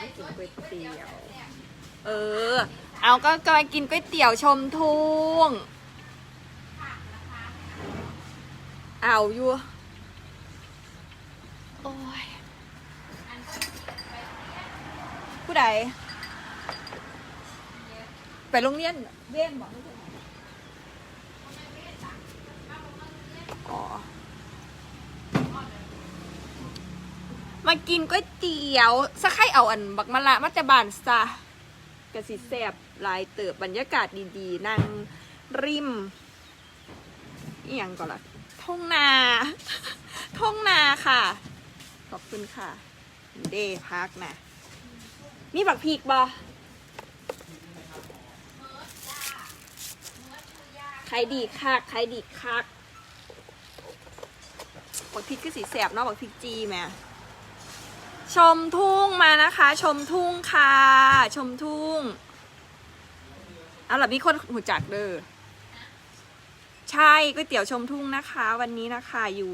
ไม่กินก๋วยเตี๋ยว เออ เอาก็กำลังกินก๋วยเตี๋ยวชมทุ่ง เอาอยู่ โอ้ย ผู้ใด ไปโรงเรียนเว้นบอกไม่ใช่เหรออ๋ มากินก๋วยเตี๋ยวสักให้เอาอันบักมะละมาแต่บานซะกะสิแซบลายเติบบรรยากาศดีๆ นั่งริมอียังก่อนละทุ่งนาทุ่งนาค่ะ ขอบคุณค่ะ เดพักนะมีบักพีกบอใครดีคักใครดีคักบักพริกก็สีแสบเนาะบักพริกจีแม่ ชมทุ่งมานะคะ ชมทุ่งค่ะ ชมทุ่งเอาล่ะมีคนหูจักเด้อใช่ก๋วยเตี๋ยวชมทุ่งนะคะ วันนี้นะคะอยู่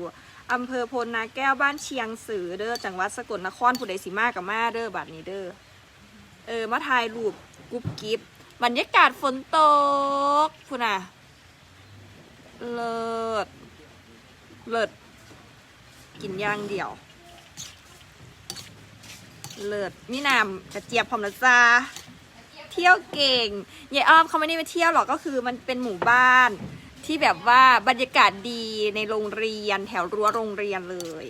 อำเภอพลนาแก้วบ้านเชียงสือเด้อจังหวัดสกลนครผู้ใดสิมากับมาเด้อบัดนี้เด้อเออมาถ่ายรูปกุ๊บกิ๊บบรรยากาศฝนตกพุ่นน่ะเลิศเลิศกินย่างเดี่ยว เลิศมีน้ำกระเจี๊ยบพร้อมนะจ้าเที่ยวเก่งยายอ้อมเขาไม่ได้มาเที่ยวหรอกก็คือมันเป็นหมู่บ้าน ที่แบบว่าบรรยากาศดีในโรงเรียนแถวรั้วโรงเรียนเลย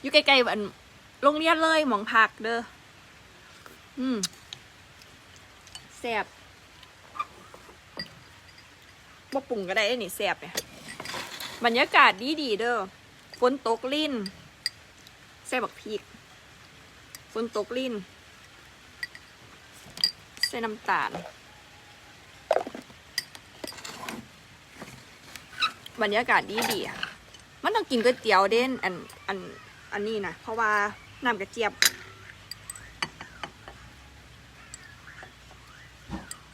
อยู่ใกล้ๆอันโรงเรียนเลยหมองพักเด้ออืมแซ่บบ่ปรุงก็ได้เด้นี่แซบเนี่ยบรรยากาศดีดีเด้อฝนตกลิ่นแซ่บบักพริก ฝนตกลิ่นใส่น้ำตาล บรรยากาศดีดีอะมันต้องกินก๋วยเตี๋ยวเด่นอันอันอันนี้นะเพราะว่าน้ำกระเจี๊ยบ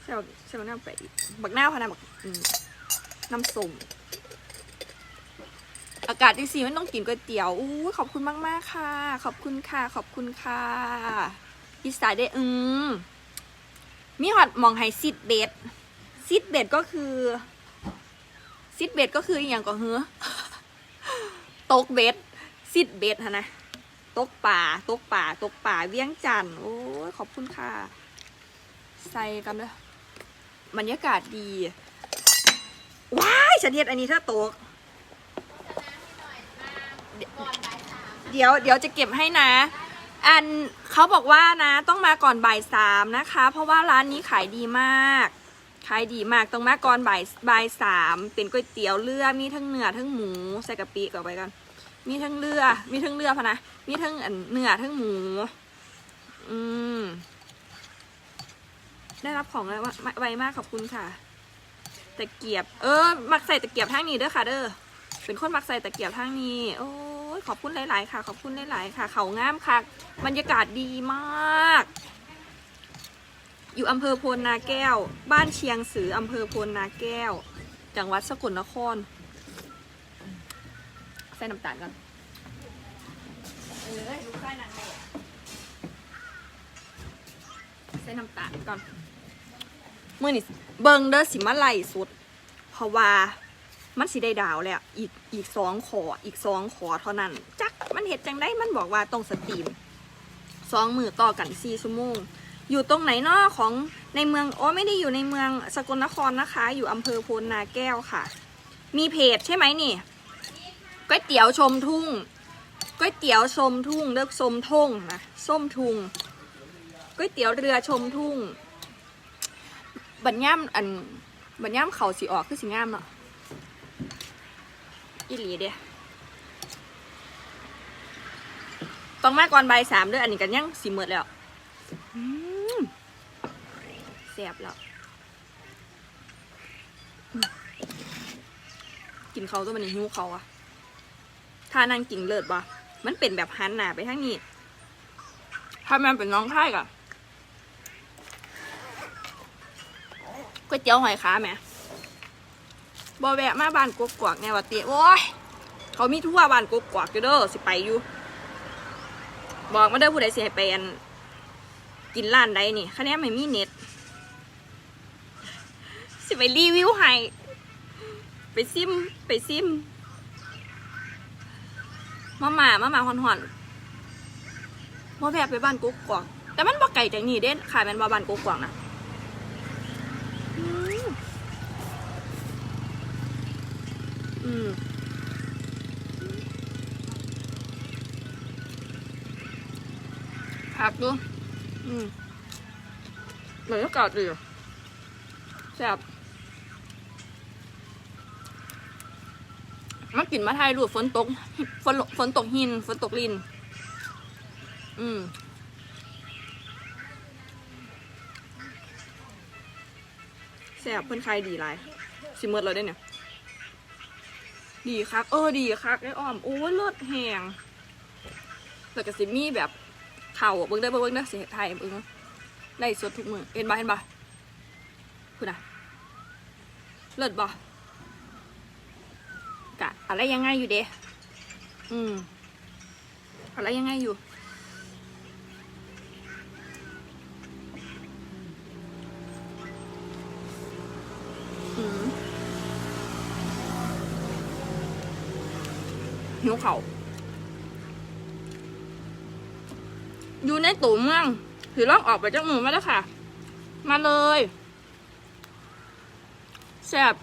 ใช่ใช่บักน้ำไปอีกบักหน้าพะนะบักน้ำส้ม อากาศดีสีมันต้องกินก๋วยเตี๋ยวอู้ขอบคุณมากๆค่ะ ขอบคุณค่ะ ขอบคุณค่ะพิซซ่าได้อืมมีฮอตมองไฮซิดเบดซิดเบดก็คือซิดเบดก็คืออย่างก็เหือตกเบ็ดซิดเบ็ดฮะนะตกป่าตกป่าตกป่าเวียงจันทน์โอ้ยขอบคุณค่ะ ใส่กันเลยบรรยากาศดี ว้ายฉันเฮ็ดอันนี้ถ้าตก เดี๋ยวเดี๋ยวจะเก็บให้นะ อันเขาบอกว่านะต้องมาก่อนบ่ายสามนะคะ เพราะว่าร้านนี้ขายดีมากขายดีมากต้องมาก่อนบ่ายบ่ายสามเป็นก๋วยเตี๋ยวเรือมีทั้งเนื้อทั้งหมูใส่กะปิก่อนไปกันมีทั้งเรือมีทั้งเรือพะนะมีทั้งเนื้อทั้งหมู อืมได้รับของแล้วไวมากขอบคุณค่ะตะเกียบ เออ มักใส่ตะเกียบทั้งนี้เด้อค่ะเด้อ เป็นคนมักใส่ตะเกียบทั้งนี้ โอ้ยขอบคุณหลาย ๆ ค่ะ ขอบคุณหลาย ๆ ค่ะ เขางามค่ะ บรรยากาศดีมาก อยู่อำเภอโพนนาแก้ว บ้านเชียงสืออำเภอโพนนาแก้ว จังหวัดสกลนคร ใส่น้ำตาลก่อนเออลูกใส่น้ำใส่น้ำตาลก่อนเมื่อนี่เบิงเด้อสิมาไล่สุด เพราะว่า มันสิได้ดาวแล้วอีกอีกสองขออีกสองขอเท่านั้น จักมันเห็ดจังได้มันบอกว่าต้องสตรีมสองมือต่อกันสี่ชั่วโมง อยู่ตรงไหนนาะของในเมืองโอ๋อไม่ได้อยู่ในเมืองสกลนครนะคะ อยู่อำเภอโพนนาแก้วค่ะ มีเพจใช่ไหมนี่ก๋วยเตี๋ยวชมทุ่งก๋วยเตี๋ยวชมทุ่งเลิกชมทุ่งนะส้มทุ่งก๋วยเตี๋ยวเรือชมทุ่ง บัญย่ำอันบัญย่ำเขาสีออกคือสีงามเนาะ อีหลีเดียต้องมาก่อนใบายสามเด้วยอันนี้กันยังสีเมือดแล้วอืมแซ่บแล้วอืมกินเขาตัวมันนี่หิวเขาอะถ้านั่งกินเลิศบ่มันเป็นแบบหันหน้าไปทางนี้ ถ้ามันเป็นน้องค่ายกะก๋วยเตี๋ยวหอยขาแหม บอแวะมาบ้านกกกวกไงวะเตี้ยโอ้ยเขามีทั่วบ้านกกกวกอยู่เด้อสิไปอยู่ บอกมาเด้อผู้ใดสิให้ไปอันกินร้านใดนี่คะแนนไม่มีเน็ต สิไปรีวิวให้ไปซิมไปซิมมาหมามาหมาหอนหอนๆมาแวะไปบ้านกกกวางแต่มันบ่ไก่จากนี่เด้ขายแมันบ่บ้านกกกวางนะอืม อืมผักดู อืมเหมือนกาศดีอะแซ่บมากินมาไทยรูดฝนตก ฝนฝนตกหิน ฝนตกลิน อืมแซ่บเพิ่อนขายดีหลายสิเมิดเลยได้เนี่ย ดีคักเออดีคักไอ้อ้อมโอ้เลิศแหงแต่ก็สิมีแบบเข่าเบิ้งได้เบิ้งได้เสียไทยเบิ้งได้สดทุกมือเห็นบ่เห็นบ่คุณอะเลิศบ่กะอะไรยังไงอยู่เด้อืมอะไรยังไงอยู่ หิวเขาอยู่ในตู่เมืองถือล่องออกไปจากหมู่มาแล้วค่ะ มาเลยแซ่บ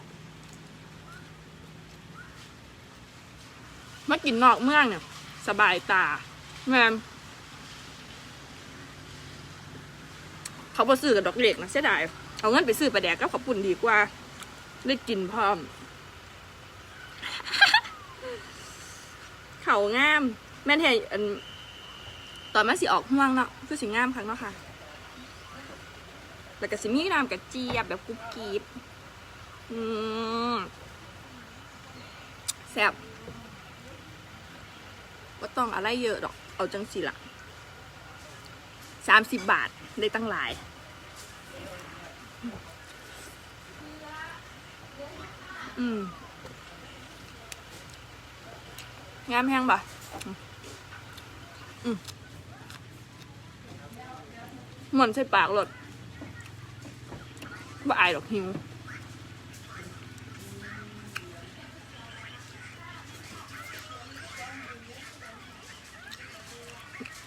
มากินนอกเมืองเนี่ย สบายตาแม่เขาบอซื้อกับดอกเล็กนะเสียดาย เอาเงินไปซื้อปลาแดกก็ขอบปุ่นดีกว่า ได้กินพร้อม เขางาม แม่นเห็นอันตอนมันสิออกห่วงเนาะคือสิงามครั้งเนาะค่ะแล้วก็สิมีน้ำกระเจี๊ยบแบบกรุบกริบอืมแซ่บว่าต้องอะไรเยอะดอก เอาจังสิละสามสิบบาทได้ตั้งหลาย อืม งามแห้งป่ะอืมอืมเหมือนใส่ปากหลดบ่อายดอกหิว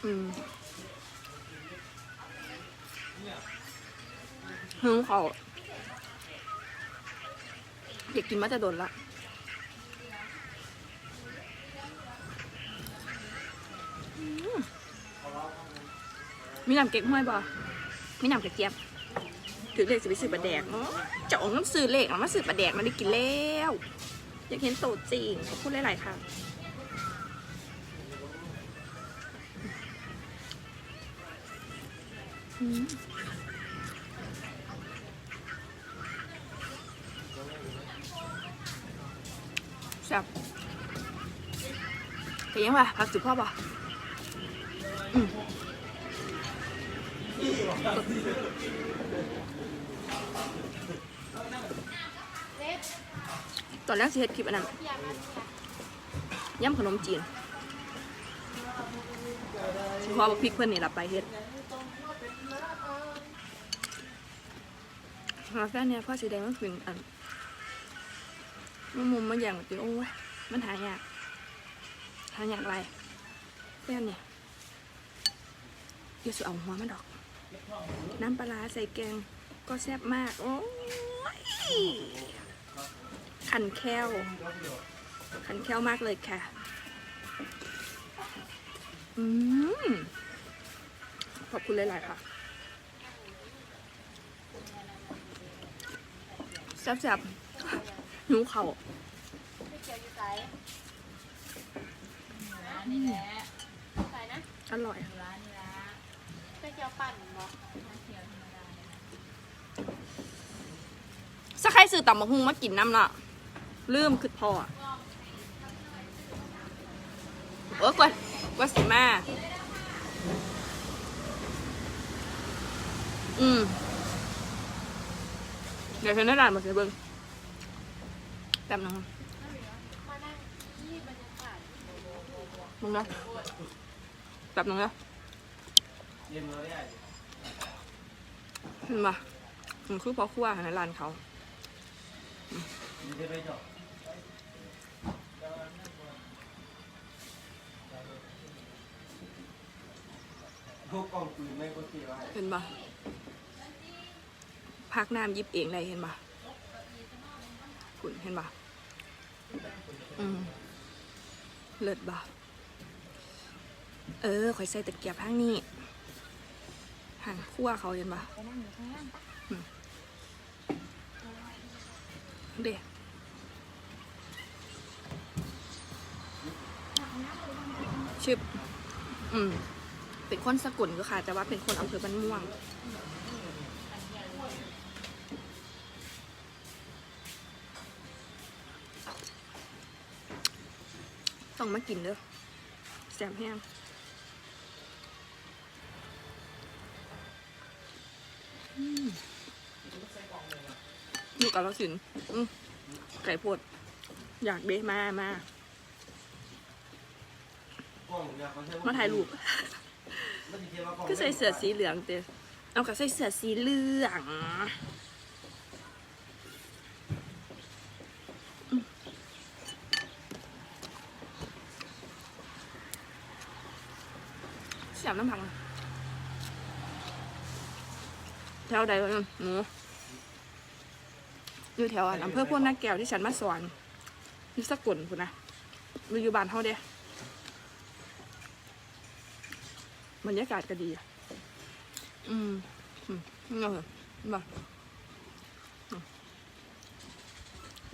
หิวเขาอยากกินมาจะโดนละ มีน้ำเก๊กห้วยบ่มีน้ำกระเจี๊ยบ ถือเลขสิไปซื้อปลาแดกเนาะจะเอาน้ำซื้อเลขเอามาซื้อปลาแดกมาได้กินแล้วอยากเห็นโตจริงขอพูดหลายๆค่ะอืมแซ่บแต่ยังว่ะพักสุดพ่อบ่อืม ตอนแรกสิเฮ็ดคลิปอันนั้นย่ำขนมจีนเฉพาะบักพริกเพื่อนนี่รับไปเฮ็ดหาแฟนเนี่ยพ่อสีแดงมันเป็นอันมันมุมมันอย่างแบบโอ้ยมันหายากหายากไรแฟนเนี่ยเดี๋ยวสิเอาหัวมันดอก น้ำปลาใส่แกงก็แซ่บมาก โอ้ยขันแค้ว ขันแค้วมากเลยค่ะ อืม ขอบคุณหลาย ๆ ค่ะแซ่บๆหนูเขานี่แหละใส่นะอร่อยร้านนี่ละไป เจียวปั่นบ่เจียวธรรมดาสักใครซื้อต่ำมะฮุงมากินน้ำเนาะลืมคือพออะเออกว่าว่าสิมาอืม เดี๋ยวฉันได้ร้านมาเสียเบิ้งแป๊บนึงมานั่งที่บรรยากาศมึงนะแป๊บนึงนะ เย็นเลยอะเห็นปะมันคือพอครัวในร้านเขาพวกกองปืนไม่ก็ตีไว้เห็นปะพักน้ำยิบเองได้เห็นปะคุณเห็นปะอืมเลิศปะเออข่อยใส่ตะเกียบข้างนี้ ห่างคั่วเขาเห็นป่ะเด็กชิบอืม เป็นคนสกุลก็ค่ะ แต่ว่าเป็นคนอำเภอบ้านม่วงต้องมากินเด้อแซมแห้ง อยู่กับเราสินอืมไก่พด อยากเด้มามากล้องเนี่ยเขาใช้มาถ่ายรูปมันสิเทียบว่ากล้องก็ใส่เสื้อสีเหลืองเต้เอากับใส่เสื้อสีเหลืองอืมเสียบน้ำผักนะแถวใดวะเนี่ยหนู อยู่แถวอำเภอพวกนาแก้วที่ฉันมาสอนอยู่สกุลคุณนะมันอยู่บ้านเฮาเด้บรรยากาศก็ดีอะอืมอืมเหรอบ่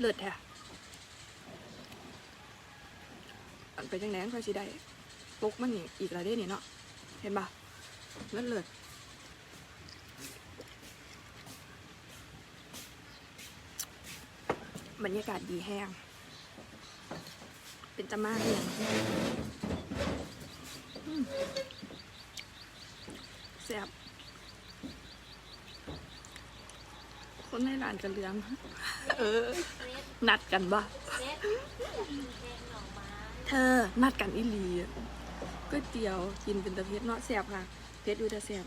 เลิศแท้อันไปจังไหนค่อยสิได้ปกมันนี่อีกแล้วเด้นี่เนาะ เห็นบ่เลิศเลิศ บรรยากาศดีแห้ง เป็นจะมากเลยอืมแซ่บคนในร้านกันเลี้ยงเออ นัดกันบ่เซ็ตแกงหน่อไม้เธอ นัดกันอีหลีก๋วยเตี๋ยวกินเป็นตะเพ็ดเนาะแซ่บค่ะเพ็ดดูแต่แซ่บ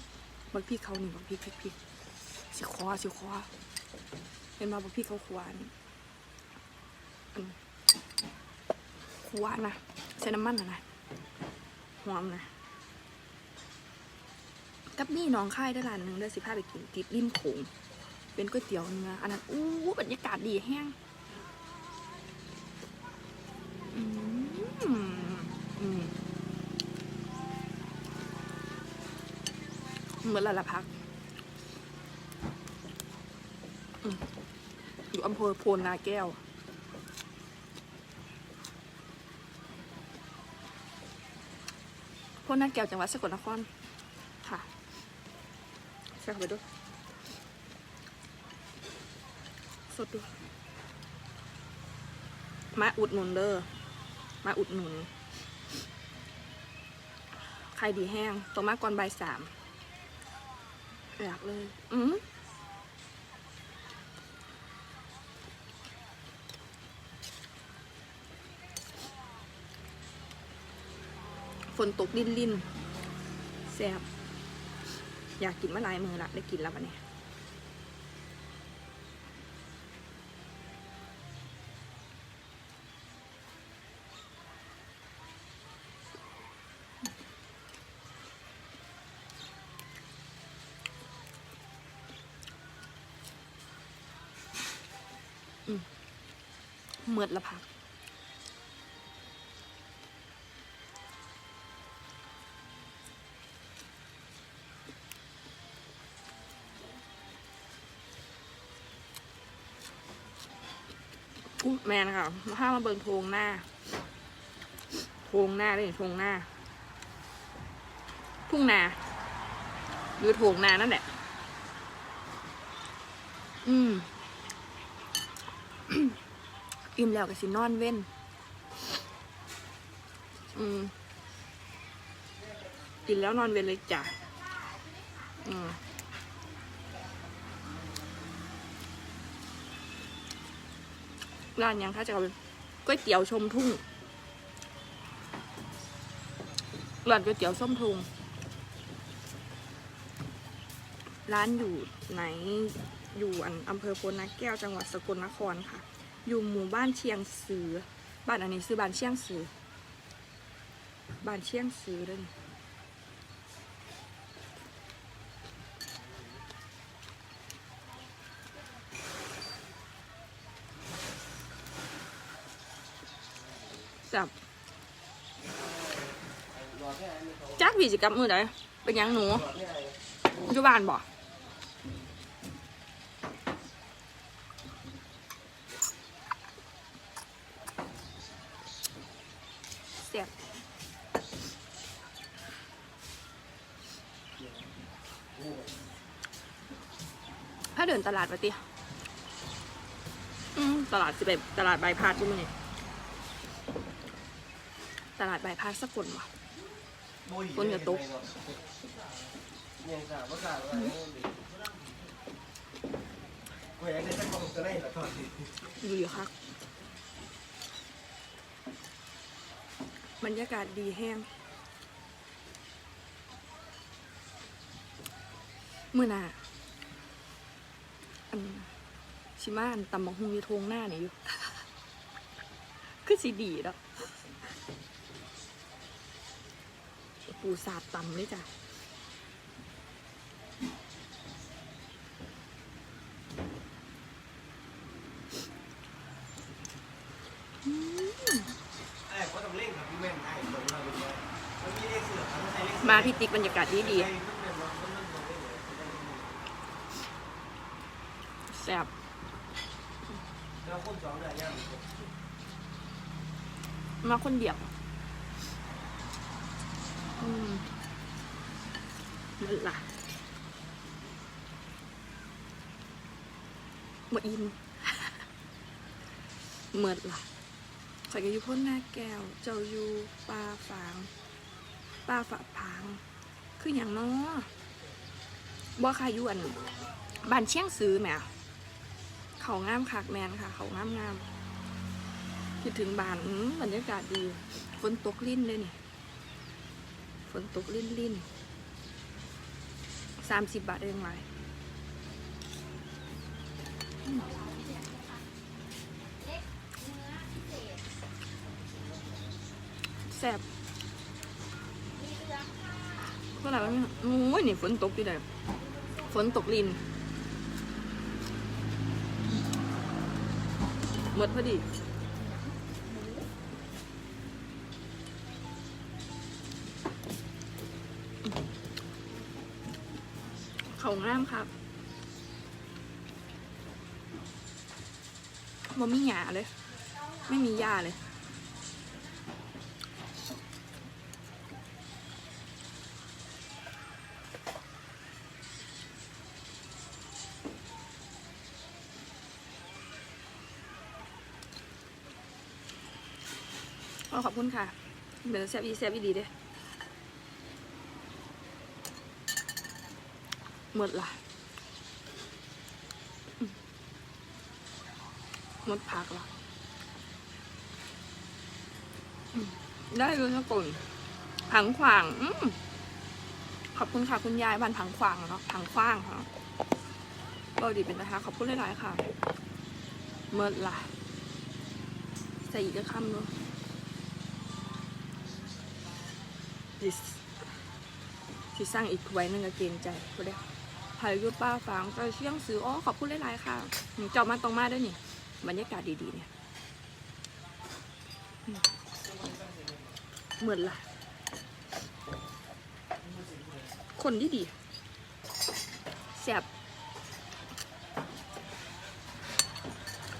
บักพริกเขาหนึ่งบักพริกพริกพริกสิคว้าสิคว้าเป็นมาบักพริกเขาควาน อืมควานะใช้น้ำมันนะนะหอมนะกับนี่น้องค่ายได้ร้านหนึ่งเด้สิพาไปกินติดริมโขงเป็นก๋วยเตี๋ยวเนื้ออันนั้นอู้บรรยากาศดีแห้งเหมือนละละพักออยู่อำเภอโพนนาแก้ว พนนาแก้วจังหวัดสกลนครค่ะใส่เข้าไปด้วยสดด้วยมาอุดหนุนเด้อมาอุดหนุนไข่ดีแห้งตัวมาก่อนบ่ายสามอยากเลย อืม ฝนตกลิ่นลิ่นแซ่บอยากกินมาหลายมือละได้กินแล้วปะเนี่ยอืมเมือดละพัก แมนค่ะถ้ามาเบิ่งโพงหน้าโพงหน้าได้โพงหน้าทุ่งนาหรือโถงนานั่นแหละ อืมอิ่มแล้วก็สินอนเว้น อืมกินแล้วนอนเว้นเลยจ้ะ อืม ร้านยังคะจะเอาก๋วยเตี๋ยวชมทุ่งร้านก๋วยเตี๋ยวส้มทุงร้านอยู่ไหนอยู่อันอำเภอโพนาแก้วจังหวัดสกลนครค่ะ อยู่หมู่บ้านเชียงสือ บ้านอันนี้ซื้อบ้านเชียงสือ บ้านเชียงสือเลย จับจักวีจิกรรมมือใดเป็นยังหนูอยู่บ้านบ่เสียบถ้าเดินตลาดปะติอืมตลาดสิไปตลาดใบพาดที่มันนี่ ตลาดใบายพาดสกลวะคนจะตกยังสาวภาษาอะไรกูอยากได้สักกล่องจะได้แต่ก่อนดูอยู่ครับบรรยากาศดีแห้งมื่อหน่าอันชิมาอันตำบักฮุงอยู่ทงหน้าเนี่ยอยู่ คือสีดีแล้ว ปูสาดตำเลยจ้ะไอ้เขาต้องเล่นกับพี่แม่นไอ้คนเราเป็นไงมันมีเลขเสือมันไม่ใช่เลขเสือมาพี่ติ๊กบรรยากาศดีดีไอ้พี่แม่นเราต้องเล่นตรงนี้เลยแซ่บแล้วคนสองเนี่ยยังมาคนเดียวอื มมันละหมดอิ่มเมิดละข่อยก็อยู่พ้นหน้าแก้ว เจ้าอยู่ปลาฝางปลาฝาผาง คืออย่างน้อบ่ค่ะอยู่อันบ้านเชียงซื้อแหมเขางามคักแมนค่ะ เขางามงามคิดถึงบ้านอื้อบรรยากาศดี ฝนตกลิ้นเลยนี่ฝ นตกลิ้นลิ้นสามสิบบาทเองไรแซ่บเท่าไหร่วะเนี่ยโอ้ยนี่ฝนตกอยู่เลยฝนตกลินหมดพอดี เขางามครับบ่มีหยาเลย ไม่มีหญ้าเลยขอขอบคุณค่ะ เดี๋ยวแซบอีแซบอีดีเด้ หมดละหมดผักละได้เลยนะกุ่นผังขวางอืมขอบคุณค่ะคุณยายบ้านผังขวางเนาะผังขวางค่ะก็ดีเป็นนะคะ ขอบคุณหลายๆค่ะเมื่อละใส่อีกจะคำด้วยสิสิสร้างอีกไว้นึงก็เกรงใจก็ได้ พายุป้าฟังก็เชียงซื้ออ๋อขอบคุณหลายๆค่ะหนูจอมาตรงมาด้วยนี่บรรยากาศดีๆเนี่ยเหมือนล่ะ คนที่ดีแซ่บ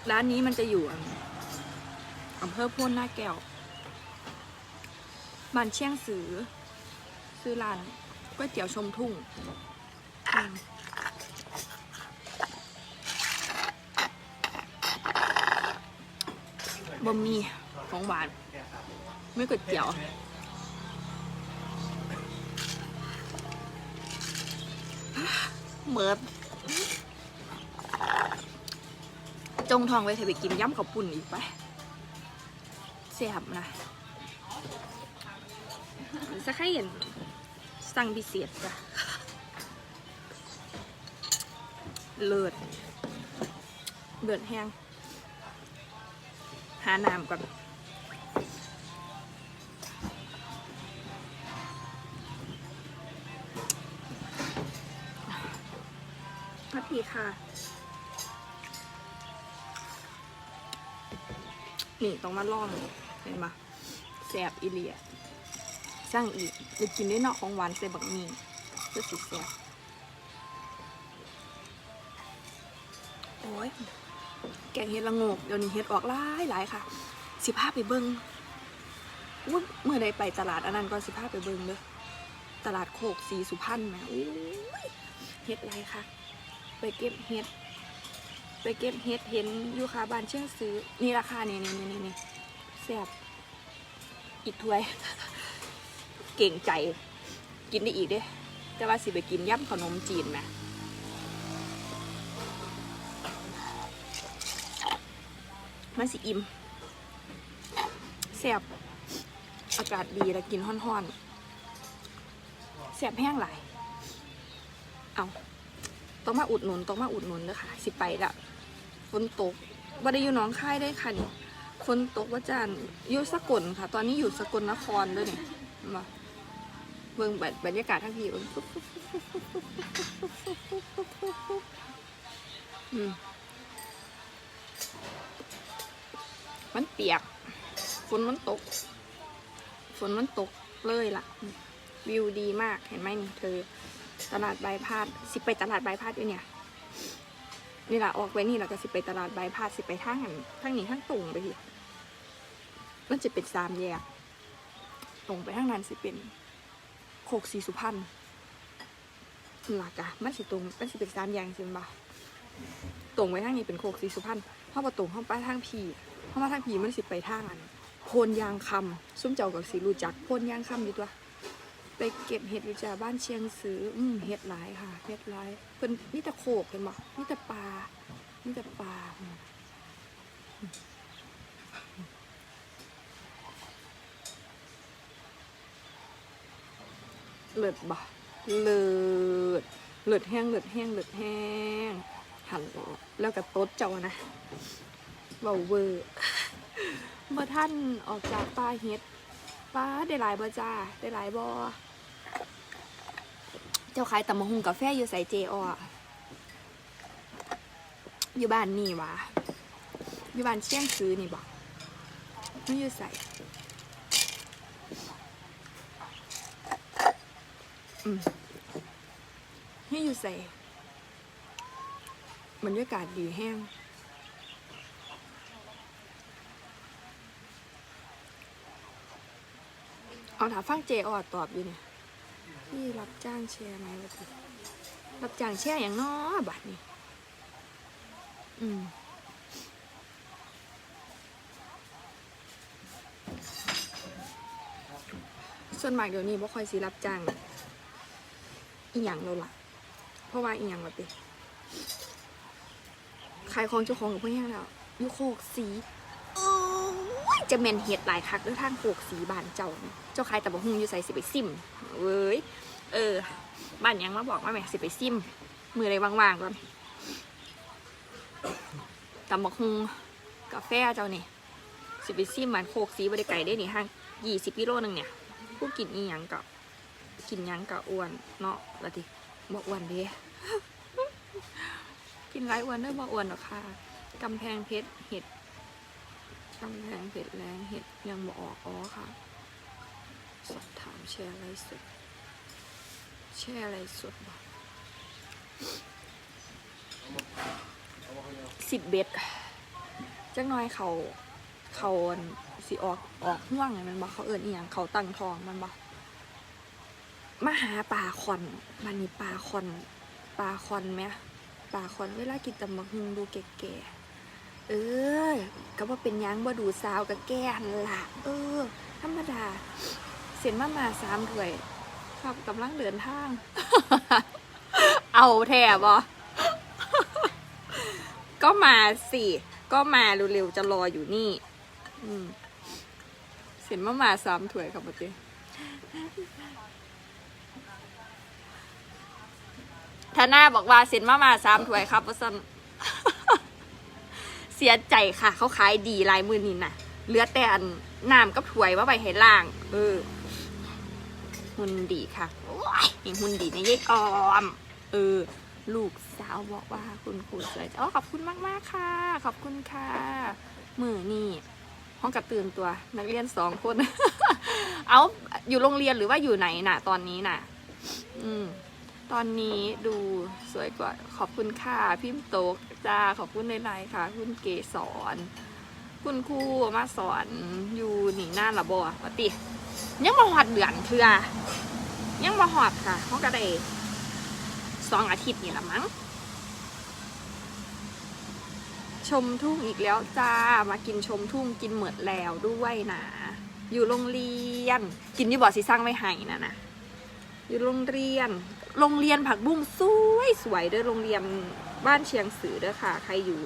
ร้านนี้มันจะอยู่อำเภอพ้นหน้าแก้วบ้านเชียงสือ ซื้อร้านก๋วยเตี๋ยวชมทุ่ง บะหมี่ของหวาน ไม่ก๋วยเตี๋ยวเหมิดจงทองไว้เถอะไปกินย่ำข้าวปุ่นอีกไปเสียบนะสักให้เห็นสั่งพิเศษจ้ะ เลิศเลิศแห้ง หาน้ำก่อนพัดพีค่ะ นี่ต้องมาลองเห็นปะแสบอีเลียสร้างอีกหรือกินด้วยเนาะของหวานใส่บักมี่เพื่อสิแสบ ยแกงเห็ดละงกเดี๋ยวนี้เห็ดออกหลายหลายค่ะ สิพาไปเบิงอุ้ยเมื่อใดไปตลาดอันนั้นก็สิพาไปเบิงเด้อตลาดโคกสีสุพรรณแหมอุ้ยเห็ดไรค่ะ ไปเก็บเห็ด ไปเก็บเห็ดเห็นอยู่ค่ะบ้านเชียงซื้อ นี่ราคานี่นี่นี่นี่นี่แซ่บอีกถ้วย เก่งใจ กินได้อีกเด้แต่ว่าสิไปกินย่ำขนมจีนไหม มันสิอิ่มแซ่บอากาศดีแล้วกินห้อนๆแซ่บแห้งหลาย เอาต้องมาอุดหนุนต้องมาอุดหนุนเลยค่ะ สิไปละฝนตกว่าได้อยู่น้องค่ายได้ค่ะนี่ฝนตกว่าจานอยู่สกลค่ะ ตอนนี้อยู่สกลนครด้วยเนี่ยมาเบิ่งแบบบรรยากาศทั้งพี่อืม มันเปียก ฝนมันตก ฝนมันตกเลยล่ะ วิวดีมากเห็นไหมนี่เธอ ตลาดใบพาดสิไปตลาดใบพาดอยู่เนี่ย นี่แหละออกไปนี่แล้วก็สิไปตลาดใบพาดสิไปทางหันทางนี้ทางตรงไปทีมันจะเป็นสามแยกตรงไปทางนั้นสิเป็นโคกสีสุพรรณหลักอะมันสิตรงมันสิเป็นสามแยกสิบ่ะตรงไปทางนี้เป็นโคกสีสุพรรณเข้าประตรงเข้าไปทางพี เข้ามาทางพีมันสิไปทางอันโพนยางคำซุ้มเจ้ากับสีรู้จักโพนยางคำอยู่ตัวไปเก็บเห็ดอยู่จากบ้านเชียงซื้ออืมเห็ดหลายค่ะเห็ดหลายเพิ่นนี่แต่โขกเห็นบ่นี่แต่ปลานี่แต่ปลาเลิศบ่เลิศเลิศแห้งเลิศแห้งเลิศแห้งหันแล้วก็ต๊ดเจ้านะ เบาเวอร์เมื่อท่านออกจากป่าเห็ดป้าได้หลายบ่จ้าได้หลายบ่เจ้าขายตำมะฮุงกาแฟอยู่ใส่เจออยู่บ้านนี่วะอยู่บ้านเชียงซื้อนี่บ่ไม่อยู่ใส่ให้อยู่ใส่บรรยากาศดีแห้ง เอาถามฟังเจออดตอบอยู่เนี่ยพี่รับจ้างแชร์ไหมวะทีรับจ้างแชร์อย่างน้อบัตรนี่อืมส่วนมากเดี๋ยวนี้บ่ค่อยสิรับจ้างอีหยังแล้วล่ะ เพราะว่าอีหยังวะติขายของเจ้าของกับเพื่อนแล้วยูโคกสี จะเมนเห็ดหลายคักด้วยทางโขกสีบานเจ้า เจ้าใครแต่บอกฮุงอยู่ใส่สิไปซิมเว้ยเออบ้านยังมาบอกว่าแม่สิไปซิม มืออะไรว่างๆก่อนตำบักฮุงกาแฟเจ้านี่สิไปซิมมันโคกสีบริไก่ได้นี่ห้างยี่สิบกิโลหนึงเนี่ยผู้กินอีหยังกับกินยังกับอ้วนเนาะละติบอกอ้วนเด้กินไรอ้วนเด้อบอกอ้วนหรอกค่ะกำแพงเพชรเห็ด กำแพงเผ็ดแรงเห็ดยังบออกอ๋อค่ะ สอบถามแชร์อะไรสุด แชร์อะไรสุดบ่สิบเบ็ดจักหน้อยเขาเขาสิออกออกห่วงไงมันบอกเขาเอิญอีหยังเขาตั้งทองมันบอกมาหาปลาคอนมันนี่ปลาคอนปลาคอนไหมปลาคอนเวลากินตำบักฮุงดูแก่ๆ เออก็ว่าเป็นยังว่าดูสาวกับแก่หันละเออ ธรรมดา เสียนมามาสามถ้วยครับกำลังเดินทาง เอาแถบอก็มาสิ ก็มาเร็วๆจะรออยู่นี่ อืมเสียนมามาสามถ้วยครับปะเจ้ธนาบอกว่าเซ็นมามาสามถ้วยครับว่าซั่น เสียใจค่ะ เขาขายดีลายมือนี่นะเหลือแต่อันน้ำกับถ้วยว่าไปให้ล่าง เออหุ่นดีค่ะโอ้ยหุ่นดีนะยายออม เออ ลูกสาวบอกว่าคุณครูสวยอ๋อขอบคุณมากมากค่ะ ขอบคุณค่ะ มือนี่ห้องกระตื่นตัวนักเรียนสองคน เอาอยู่โรงเรียนหรือว่าอยู่ไหนน่ะ ตอนนี้น่ะ อืม ตอนนี้ดูสวยกว่าขอบคุณค่ะพิมพ์โต๊ก จ้าขอบคุณในไลน์ค่ะ คุณเกสอนคุณครูมาสอนอยู่หนีหน้าละบอปติ ยังมาหอดเดือนเถื่อยังมาหอดค่ะเขาก็ได้สองอาทิตย์นี่ละมั้งชมทุ่งอีกแล้วจ้ามากินชมทุ่งกินเหมือดแล้วด้วยนะอยู่โรงเรียน กินอยี่บ่อสีสร้างไม่ให้นะนะอยู่โรงเรียน โรงเรียนผักบุ้งสวยสวยเด้อโรงเรียน บ้านเชียงสือเด้อค่ะ ใครอยู่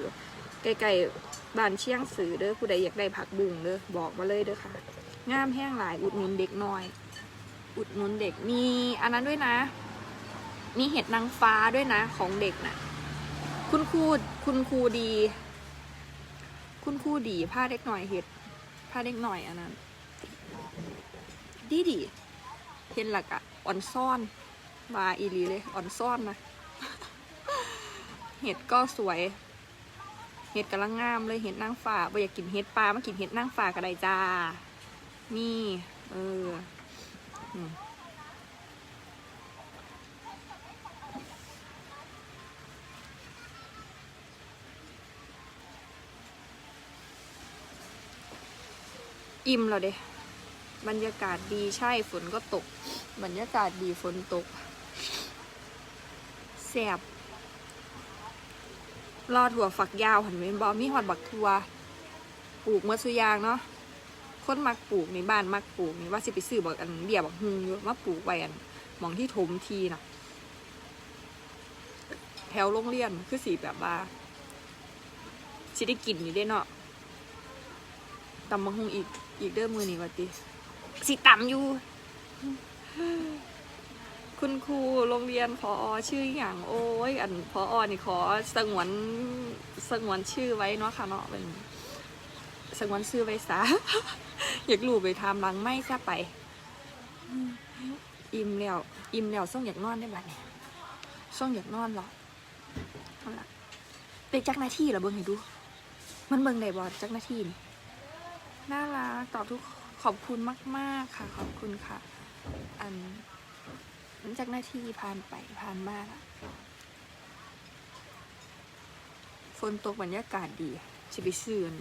ใกล้ๆบ้านเชียงสือเด้อผู้ใดอยากได้ผักบุ้งเด้อบอกมาเลยเด้อค่ะ งามแห้งหลายอุดหนุนเด็กน้อย อุดหนุนเด็กมีอันนั้นด้วยนะ มีเห็ดนางฟ้าด้วยนะของเด็กน่ะ คุณครูคุณครูดี คุณครูดีผ้าเด็กหน่อยเห็ดผ้าเด็กหน่อยอันนั้น ดีดีเห็นหลักอะอ่อนซ่อนมาอีหลีเลยอ่อนซ่อนนะ เห็ดก็สวย เห็ดกำลังงามเลยเห็ดนางฟ้าบ่อยากกินเห็ดปลามากินเห็ดนางฟ้าก็ได้จ้า นี่ เอออืมอิ่มแล้วเด้บรรยากาศดีใช่ฝนก็ตก บรรยากาศดีฝนตกแสบ รอถั่วฝักยาวหันเวนบอมีหอดบักทัวปลูกเมื่อสุยางเนาะคนมักปลูกในบ้านมักปลูกนี่ว่าสิไปซื้อบักอันเบียบักฮุงอยู่มาปลูกไว้อันมองที่ถมทีนะแถวโรงเรียนคือสีแบบว่าสิได้กินอยู่ได้เนาะตำบักฮุงอีกอีกเด้อมือนี่ว่าติสิต่ำอยู่ คุณครูโรงเรียนพออชื่ออย่างโอ้ยอันพออนี่ขอสงวนสงวนชื่อไว้เนาะค่ะเนาะเป็นสงวนชื่อไว้ซะอยากรู้ไปทำหลังไม่ซะไป อิ่มแล้วอิ่มแล้วส่งอยากนอนได้บัดเนี่ส่งอยากนอนเหรอเอาล่ะเป็นจักหน้าที่เหรอเบิ่งให้ดู มันเบิ่งได้บ่จักหน้าที่นี่น่ารักตอบทุกขอบคุณมาก ๆ ค่ะ ขอบคุณค่ะ อัน จากหน้าที่ผ่านไปผ่านมาละฝนตกบรรยากาศดีชิไปซื้ออัน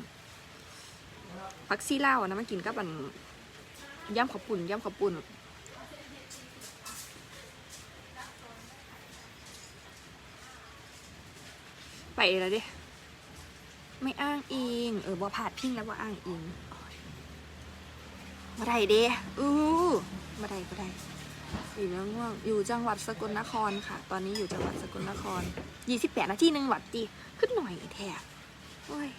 พักซี่เล่าอะนะมากินกับอันย่ำข้าวปุ่นย่ำข้าวปุ่นไปแล้วเด้ไม่อ้างอิง เออบ่ผาดพิงแล้วว่าอ้างอิงมาได้เด้อู้มาได้มาได้ อยู่แล้วง่วงอยู่จังหวัดสกลนครค่ะ ตอนนี้อยู่จังหวัดสกลนครยี่สิบแปดนาทีหนึ่งวัดดีขึ้นหน่อยแทบโอ้ย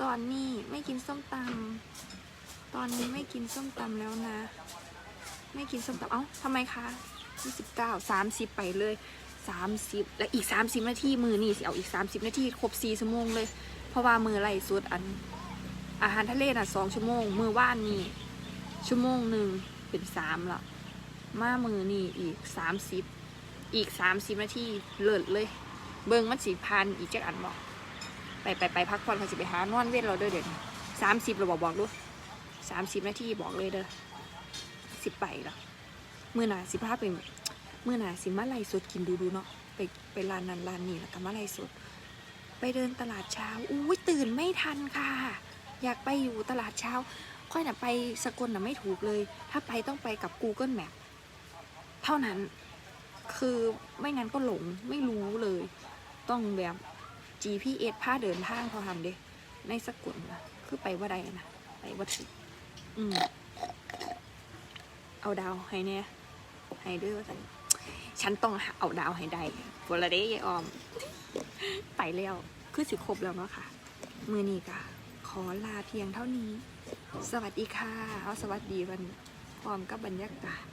ตอนนี้ไม่กินส้มตำตอนนี้ไม่กินส้มตำแล้วนะ ไม่กินส้มตำเอ้าทำไมคะยี่สิบเก้าสามสิบไปเลยสามสิบและอีกสามสิบนาทีมือนี่สิเอาอีกสามสิบนาทีครบสี่ชั่วโมงเลย เพราะว่ามือไล่สุดอัน อาหารทะเลน่ะสองชั่วโมง มือว่านนี่ชั่วโมงหนึ่งเป็นสามละ มามือนี่อีกสามสิบอีกสามสิบนาทีเลิศเลย เบิ้งมันสีพันอีกจักอันบอกไปไปไปพักผ่อนเขาสิไปหานอนเว้นเราเด้อเดี๋ยวสามสิบเราบอกบอกดูสามสิบนาทีบอกเลยเด้อสิบไปละมือหนาสิพาพไปมือหนาสิมาไล่สดกินดูดูเนาะไปไปร้านนั้นร้านนี้แล้วก็มาไล่สด ไปเดินตลาดเช้าอุ้ยตื่นไม่ทันค่ะ อยากไปอยู่ตลาดเช้า ค่อยน่ะไปสกลน่ะไม่ถูกเลย ถ้าไปต้องไปกับ Google Map เท่านั้น คือไม่งั้นก็หลงไม่รู้เลย ต้องแบบ GPS พาเดินทางพอทำเด้ในสกุลนะคือไปว่าใดนะไปว่าถึงอืมเอาดาวให้เนี่ยให้ด้วยว่าซั่นฉันต้องเอาดาวให้ได้บลเด้ยายออม ไปแล้วคือสิครบแล้วเนาะค่ะ มือนี้ก็ขอลาเพียงเท่านี้ สวัสดีค่ะเอาสวัสดีวันพร้อมกับบรรยากาศ